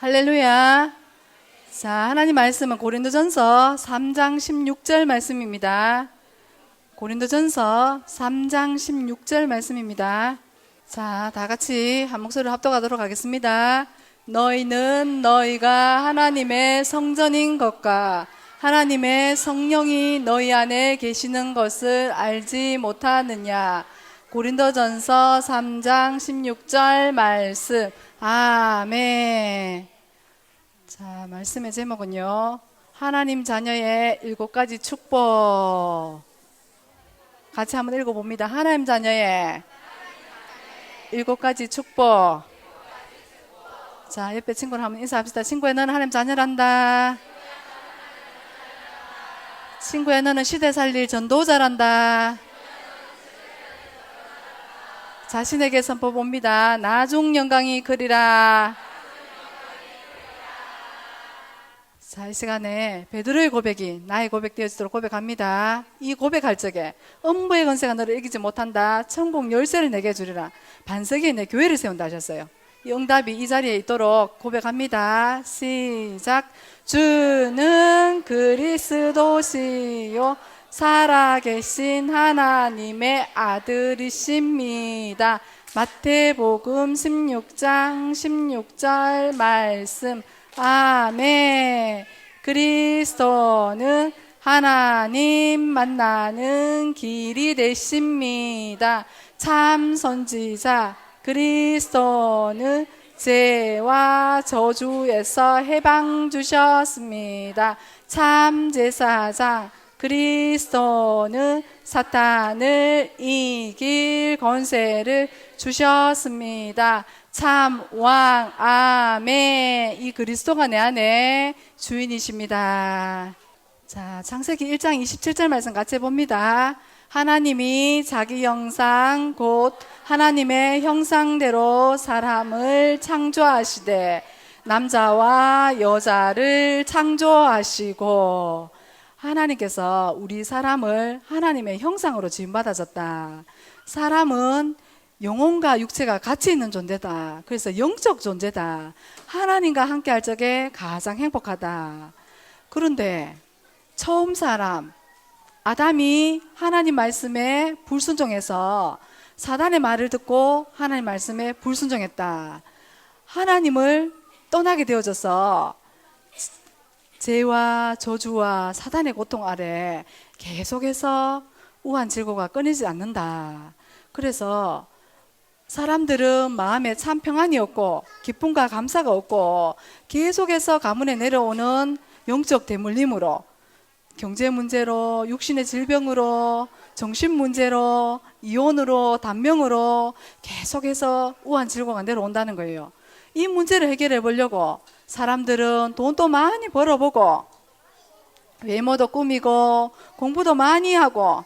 할렐루야. 자, 하나님 말씀은 고린도전서 3장 16절 말씀입니다. 고린도전서 3장 16절 말씀입니다. 자, 다 같이 한 목소리로 합독하도록 하겠습니다. 너희는 너희가 하나님의 성전인 것과 하나님의 성령이 너희 안에 계시는 것을 알지 못하느냐. 고린도전서 3장 16절 말씀. 아멘. 자, 말씀의 제목은요. 하나님 자녀의 일곱 가지 축복. 같이 한번 읽어봅니다. 하나님 자녀의 일곱 가지 축복. 자, 옆에 친구를 한번 인사합시다. 친구야, 너는 하나님 자녀란다. 친구야, 너는 시대 살릴 전도자란다. 자신에게 선포 봅니다. 나중 영광이 그리라. 자, 이 시간에 베드로의 고백이 나의 고백 되어지도록 고백합니다. 이 고백할 적에 음부의 건세가 너를 이기지 못한다. 천국 열쇠를 내게 주리라. 반석에 내 교회를 세운다 하셨어요. 이 응답이 이 자리에 있도록 고백합니다. 시작. 주는 그리스도시요. 살아계신 하나님의 아들이십니다. 마태복음 16장 16절 말씀. 아멘. 그리스도는 하나님 만나는 길이 되십니다. 참 선지자 그리스도는 죄와 저주에서 해방 주셨습니다. 참 제사장 그리스도는 사탄을 이길 권세를 주셨습니다. 참 왕 아멘 이 그리스도가 내 안에 주인이십니다. 자 창세기 1장 27절 말씀 같이 봅니다. 하나님이 자기 형상 곧 하나님의 형상대로 사람을 창조하시되 남자와 여자를 창조하시고 하나님께서 우리 사람을 하나님의 형상으로 지음받아졌다. 사람은 영혼과 육체가 같이 있는 존재다. 그래서 영적 존재다. 하나님과 함께 할 적에 가장 행복하다. 그런데 처음 사람, 아담이 하나님 말씀에 불순종해서 사단의 말을 듣고 하나님 말씀에 불순종했다. 하나님을 떠나게 되어져서 죄와 저주와 사단의 고통 아래 계속해서 우한 질고가 끊이지 않는다. 그래서 사람들은 마음에 참 평안이 없고 기쁨과 감사가 없고 계속해서 가문에 내려오는 영적 대물림으로 경제 문제로 육신의 질병으로 정신 문제로 이혼으로 단명으로 계속해서 우한 질고가 내려온다는 거예요. 이 문제를 해결해 보려고 사람들은 돈도 많이 벌어보고 외모도 꾸미고 공부도 많이 하고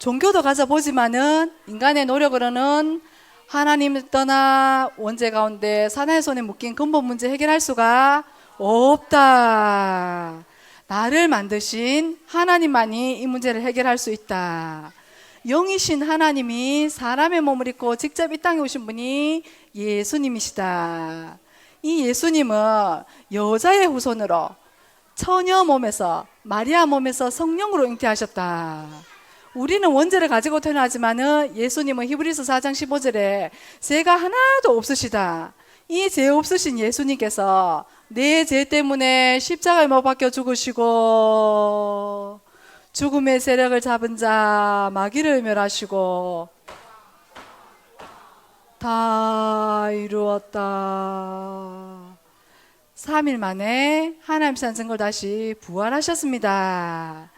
종교도 가져보지만은 인간의 노력으로는 하나님을 떠나 원죄 가운데 사나의 손에 묶인 근본 문제 해결할 수가 없다. 나를 만드신 하나님만이 이 문제를 해결할 수 있다. 영이신 하나님이 사람의 몸을 입고 직접 이 땅에 오신 분이 예수님이시다. 이 예수님은 여자의 후손으로 처녀 몸에서 마리아 몸에서 성령으로 잉태하셨다. 우리는 원죄를 가지고 태어나지만은 예수님은 히브리서 4장 15절에 죄가 하나도 없으시다. 이 죄 없으신 예수님께서 내 죄 때문에 십자가에 못 박혀 죽으시고 죽음의 세력을 잡은 자 마귀를 멸하시고 다 이루었다. 3일 만에 하나님 산 증거 다시 부활하셨습니다.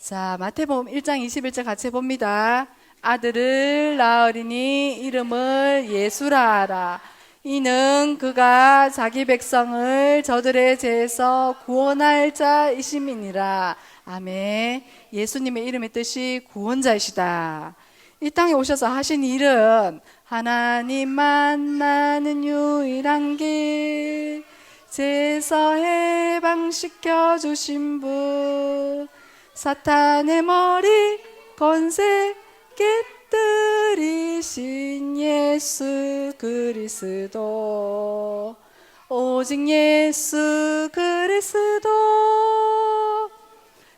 자, 마태복음 1장 21절 같이 해봅니다. 아들을 낳으리니 이름을 예수라 하라. 이는 그가 자기 백성을 저들의 죄에서 구원할 자이심이니라. 아멘. 예수님의 이름의 뜻이 구원자이시다. 이 땅에 오셔서 하신 일은 하나님 만나는 유일한 길, 죄에서 해방시켜 주신 분, 사탄의 머리 건세 깨뜨리신 예수 그리스도. 오직 예수 그리스도.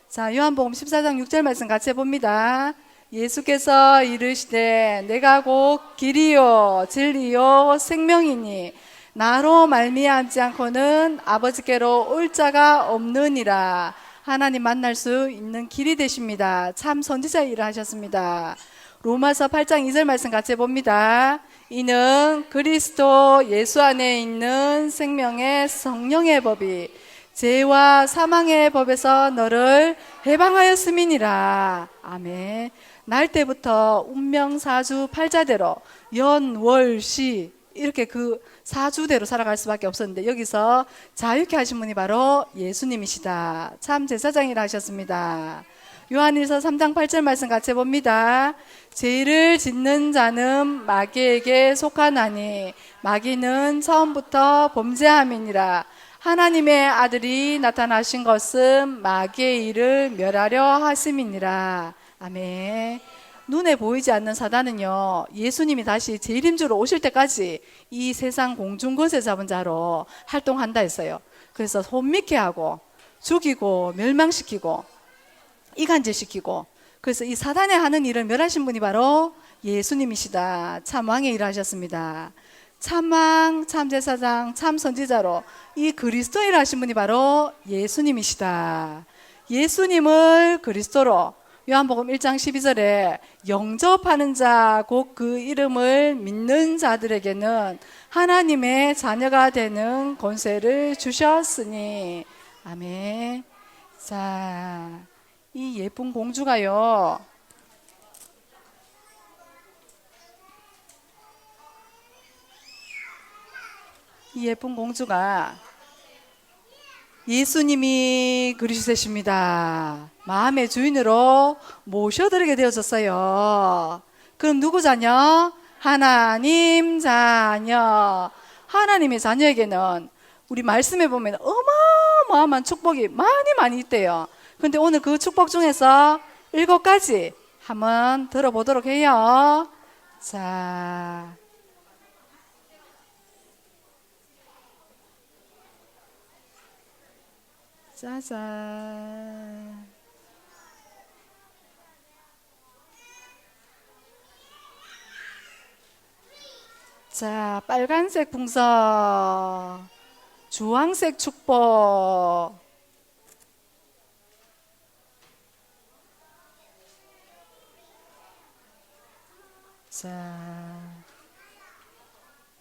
자 요한복음 14장 6절 말씀 같이 해봅니다. 예수께서 이르시되 내가 곧 길이요 진리요 생명이니 나로 말미암지 않고는 아버지께로 올 자가 없느니라 하나님 만날 수 있는 길이 되십니다 참 선지자 일을 하셨습니다 로마서 8장 2절 말씀 같이 해봅니다 이는 그리스도 예수 안에 있는 생명의 성령의 법이 죄와 사망의 법에서 너를 해방하였음이니라. 아멘. 날 때부터 운명 사주 팔자대로 연 월 시 이렇게 그 사주대로 살아갈 수밖에 없었는데 여기서 자유케 하신 분이 바로 예수님이시다. 참 제사장이라 하셨습니다. 요한일서 3장 8절 말씀 같이 해봅니다. 죄를 짓는 자는 마귀에게 속하나니 마귀는 처음부터 범죄함이니라. 하나님의 아들이 나타나신 것은 마귀의 일을 멸하려 하심이니라. 아멘. 눈에 보이지 않는 사단은요, 예수님이 다시 재림주로 오실 때까지 이 세상 공중거세 잡은 자로 활동한다 했어요. 그래서 혼미케 하고, 죽이고, 멸망시키고, 이간질시키고, 그래서 이 사단에 하는 일을 멸하신 분이 바로 예수님이시다. 참 왕의 일을 하셨습니다. 참왕, 참제사장, 참선지자로 이 그리스도를 하신 분이 바로 예수님이시다. 예수님을 그리스도로 요한복음 1장 12절에 영접하는 자, 곧 그 이름을 믿는 자들에게는 하나님의 자녀가 되는 권세를 주셨으니. 아멘. 자, 이 예쁜 공주가요. 이 예쁜 공주가 예수님이 그리스도십니다. 마음의 주인으로 모셔드리게 되어졌어요. 그럼 누구 자녀? 하나님 자녀. 하나님의 자녀에게는 우리 말씀에 보면 어마어마한 축복이 많이 많이 있대요. 근데 오늘 그 축복 중에서 일곱 가지 한번 들어보도록 해요. 자. 짜잔. 자, 빨간색 풍선, 주황색 축복, 자,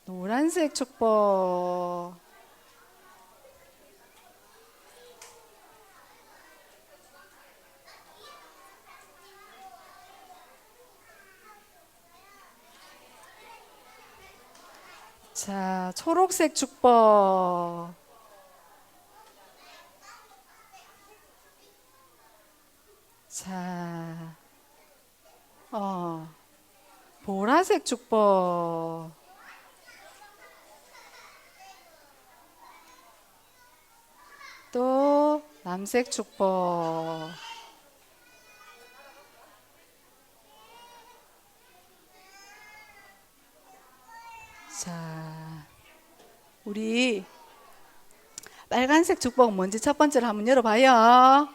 노란색 축복, 자, 초록색 축복. 자, 어, 보라색 축복. 또, 남색 축복. 자, 우리 빨간색 축복 뭔지 첫 번째로 한번 열어봐요.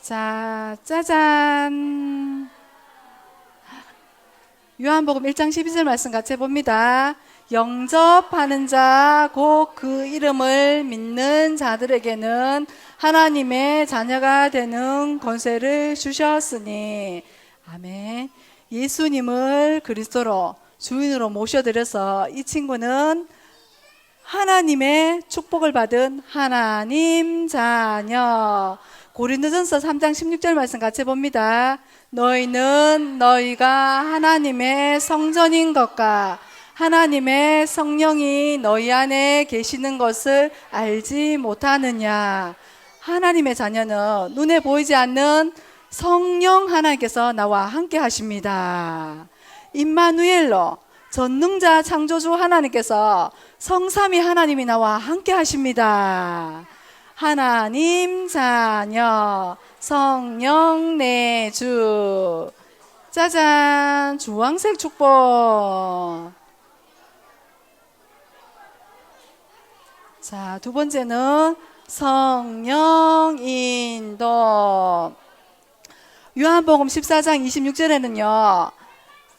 자, 짜잔. 요한복음 1장 12절 말씀 같이 해봅니다. 영접하는 자, 곧 그 이름을 믿는 자들에게는 하나님의 자녀가 되는 권세를 주셨으니. 아멘. 예수님을 그리스도로 주인으로 모셔드려서 이 친구는 하나님의 축복을 받은 하나님 자녀. 고린도전서 3장 16절 말씀 같이 봅니다. 너희는 너희가 하나님의 성전인 것과 하나님의 성령이 너희 안에 계시는 것을 알지 못하느냐. 하나님의 자녀는 눈에 보이지 않는 성령 하나님께서 나와 함께 하십니다. 임마누엘로 전능자 창조주 하나님께서 성삼위 하나님이 나와 함께 하십니다. 하나님 자녀 성령 내주 짜잔 주황색 축복 자, 두 번째는 성령 인도. 요한복음 14장 26절에는요.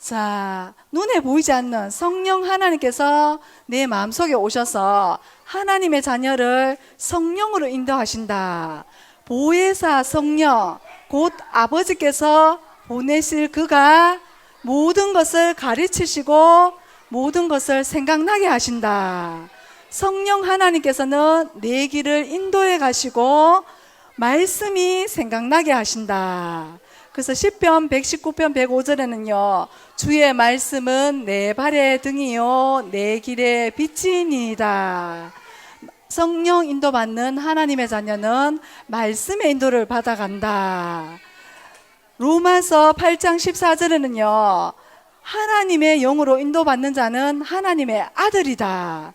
자, 눈에 보이지 않는 성령 하나님께서 내 마음속에 오셔서 하나님의 자녀를 성령으로 인도하신다. 보혜사 성령, 곧 아버지께서 보내실 그가 모든 것을 가르치시고 모든 것을 생각나게 하신다. 성령 하나님께서는 내 길을 인도해 가시고 말씀이 생각나게 하신다. 그래서 시편 119편 105절에는요. 주의 말씀은 내 발의 등이요 내 길의 빛이니이다. 성령 인도받는 하나님의 자녀는 말씀의 인도를 받아간다. 로마서 8장 14절에는요. 하나님의 영으로 인도받는 자는 하나님의 아들이다.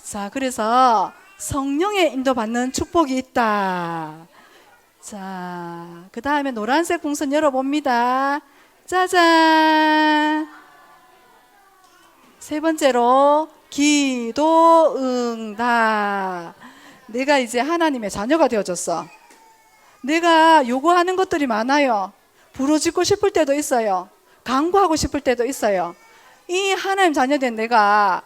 자, 그래서 성령의 인도받는 축복이 있다. 자, 그 다음에 노란색 풍선 열어봅니다. 짜잔! 세 번째로, 기도 응답. 내가 이제 하나님의 자녀가 되어졌어. 내가 요구하는 것들이 많아요. 부르짖고 싶을 때도 있어요. 강구하고 싶을 때도 있어요. 이 하나님 자녀된 내가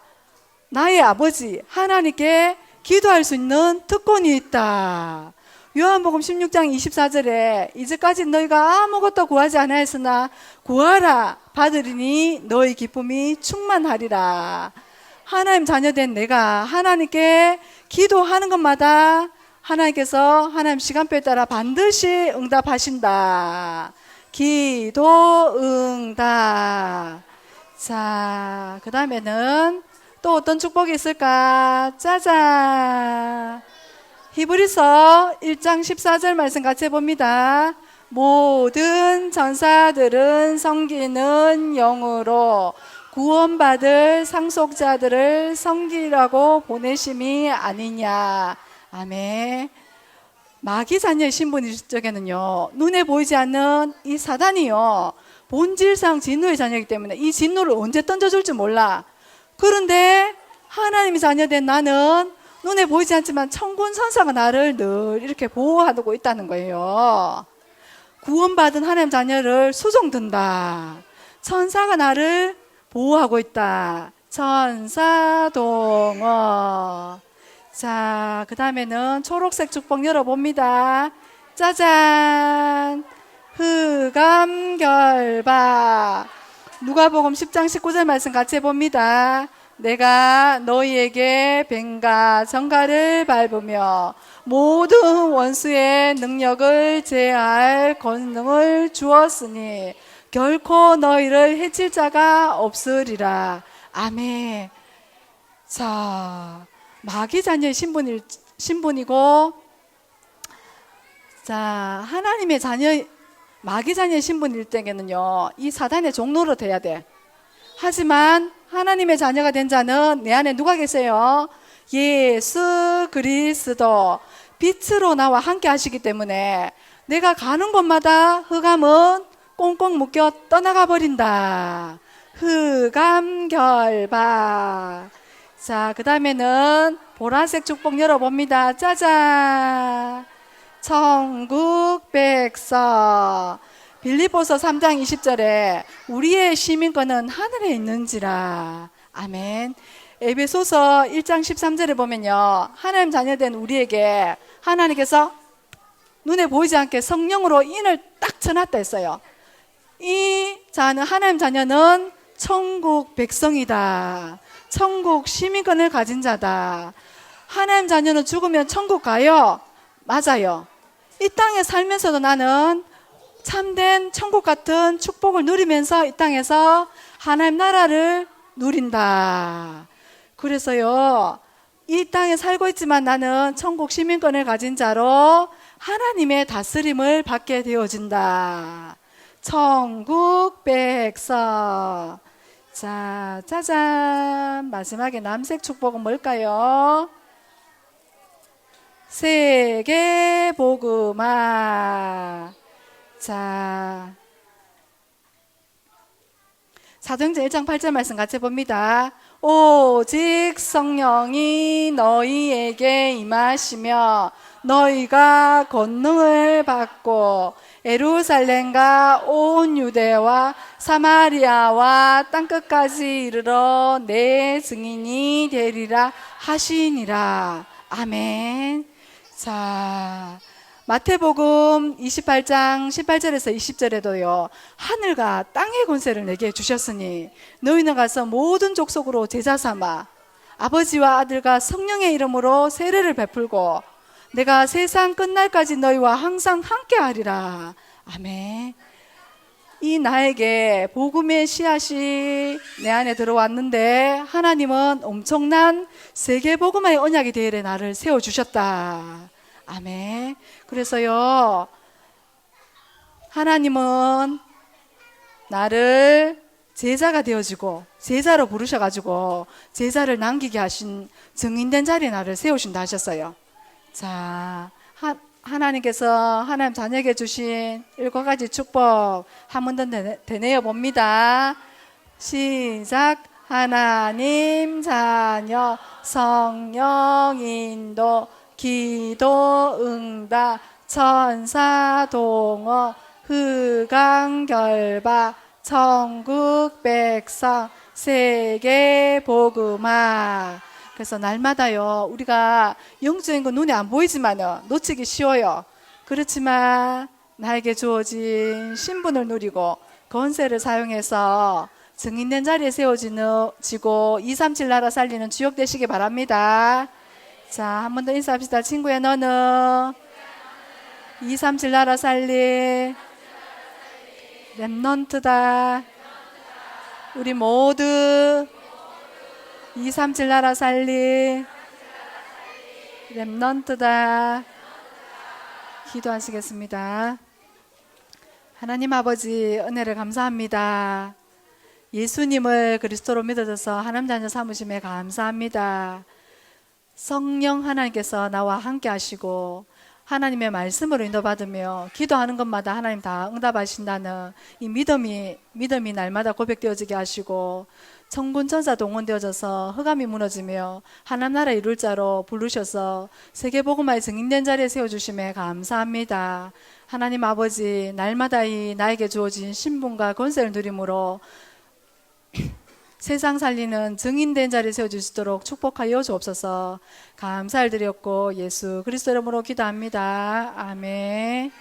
나의 아버지 하나님께 기도할 수 있는 특권이 있다. 요한복음 16장 24절에 이제까지 너희가 아무것도 구하지 않았으나 구하라 받으리니 너희 기쁨이 충만하리라. 하나님 자녀된 내가 하나님께 기도하는 것마다 하나님께서 하나님 시간표에 따라 반드시 응답하신다. 기도 응답. 자, 그 다음에는 또 어떤 축복이 있을까? 짜잔. 히브리서 1장 14절 말씀 같이 해봅니다. 모든 전사들은 섬기는 영으로 구원받을 상속자들을 섬기라고 보내심이 아니냐. 아멘. 마귀 자녀의 신분일 적에는요, 눈에 보이지 않는 이 사단이요, 본질상 진노의 자녀이기 때문에 이 진노를 언제 던져줄지 몰라. 그런데 하나님의 자녀된 나는 눈에 보이지 않지만 천군 선사가 나를 늘 이렇게 보호하고 있다는 거예요. 구원받은 하나님 자녀를 수종든다. 천사가 나를 보호하고 있다. 천사동어. 자, 그 다음에는 초록색 축복 열어봅니다. 짜잔! 흑암결박. 누가복음 10장 19절 말씀 같이 해봅니다. 내가 너희에게 뱀과 정갈을 밟으며 모든 원수의 능력을 제할 권능을 주었으니 결코 너희를 해칠 자가 없으리라. 아멘. 자, 마귀 자녀의 신분일, 신분이고, 자, 하나님의 자녀, 마귀 자녀의 신분일 때에는요, 이 사단의 종로로 돼야 돼. 하지만 하나님의 자녀가 된 자는 내 안에 누가 계세요? 예수 그리스도 빛으로 나와 함께 하시기 때문에 내가 가는 곳마다 흑암은 꽁꽁 묶여 떠나가 버린다. 흑암 결박. 자, 그 다음에는 보라색 축복 열어봅니다. 짜잔. 천국 백서. 빌리보서 3장 20절에 우리의 시민권은 하늘에 있는지라. 아멘. 에베소서 1장 13절에 보면요. 하나님 자녀된 우리에게 하나님께서 눈에 보이지 않게 성령으로 인을 딱 쳐놨다 했어요. 이 자는 하나님 자녀는 천국 백성이다. 천국 시민권을 가진 자다. 하나님 자녀는 죽으면 천국 가요. 맞아요. 이 땅에 살면서도 나는 참된 천국 같은 축복을 누리면서 이 땅에서 하나님 나라를 누린다. 그래서요, 이 땅에 살고 있지만 나는 천국 시민권을 가진 자로 하나님의 다스림을 받게 되어진다. 천국 백서. 자, 짜잔. 마지막에 남색 축복은 뭘까요? 세계 복음화. 자. 사도행전 1장 8절 말씀 같이 봅니다. 오직 성령이 너희에게 임하시며 너희가 권능을 받고 에루살렘과 온 유대와 사마리아와 땅끝까지 이르러 내 증인이 되리라 하시니라. 아멘. 자, 마태복음 28장 18절에서 20절에도요, 하늘과 땅의 권세를 내게 주셨으니, 너희는 가서 모든 족속으로 제자 삼아, 아버지와 아들과 성령의 이름으로 세례를 베풀고, 내가 세상 끝날까지 너희와 항상 함께 하리라. 아멘. 이 나에게 복음의 씨앗이 내 안에 들어왔는데 하나님은 엄청난 세계 복음의 언약이 되려 나를 세워 주셨다. 아멘. 그래서요. 하나님은 나를 제자가 되어지고 제자로 부르셔 가지고 제자를 남기게 하신 증인된 자리에 나를 세우신다 하셨어요. 자, 하, 하나님께서 하나님 자녀에게 주신 일곱 가지 축복 한 번 더 되뇌어 봅니다. 시작. 하나님 자녀 성령 인도 기도 응답 천사 동어 흑강 결박 천국 백성 세계 복음화. 그래서 날마다요 우리가 영적인 건 눈에 안 보이지만요 놓치기 쉬워요. 그렇지만 나에게 주어진 신분을 누리고 건세를 사용해서 증인된 자리에 세워지고 237 나라 살리는 주역 되시기 바랍니다 자 한 번 더 인사합시다 친구야 너는 237 나라 살리 랩넌트다 우리 모두 237 나라 살리 랩넌트다 기도하시겠습니다. 하나님 아버지 은혜를 감사합니다. 예수님을 그리스도로 믿어져서 하나님 자녀 삼으심에 감사합니다. 성령 하나님께서 나와 함께 하시고 하나님의 말씀으로 인도받으며 기도하는 것마다 하나님 다 응답하신다는 이 믿음이 믿음이 날마다 고백되어지게 하시고 청군 천사 동원되어져서 흑암이 무너지며 하나님 나라 이룰 자로 부르셔서 세계 복음화의 증인된 자리에 세워 주심에 감사합니다. 하나님 아버지 날마다 이 나에게 주어진 신분과 권세를 누림으로 세상 살리는 증인된 자리에 세워주시도록 축복하여 주옵소서 감사를 드렸고 예수 그리스도 이름으로 기도합니다. 아멘.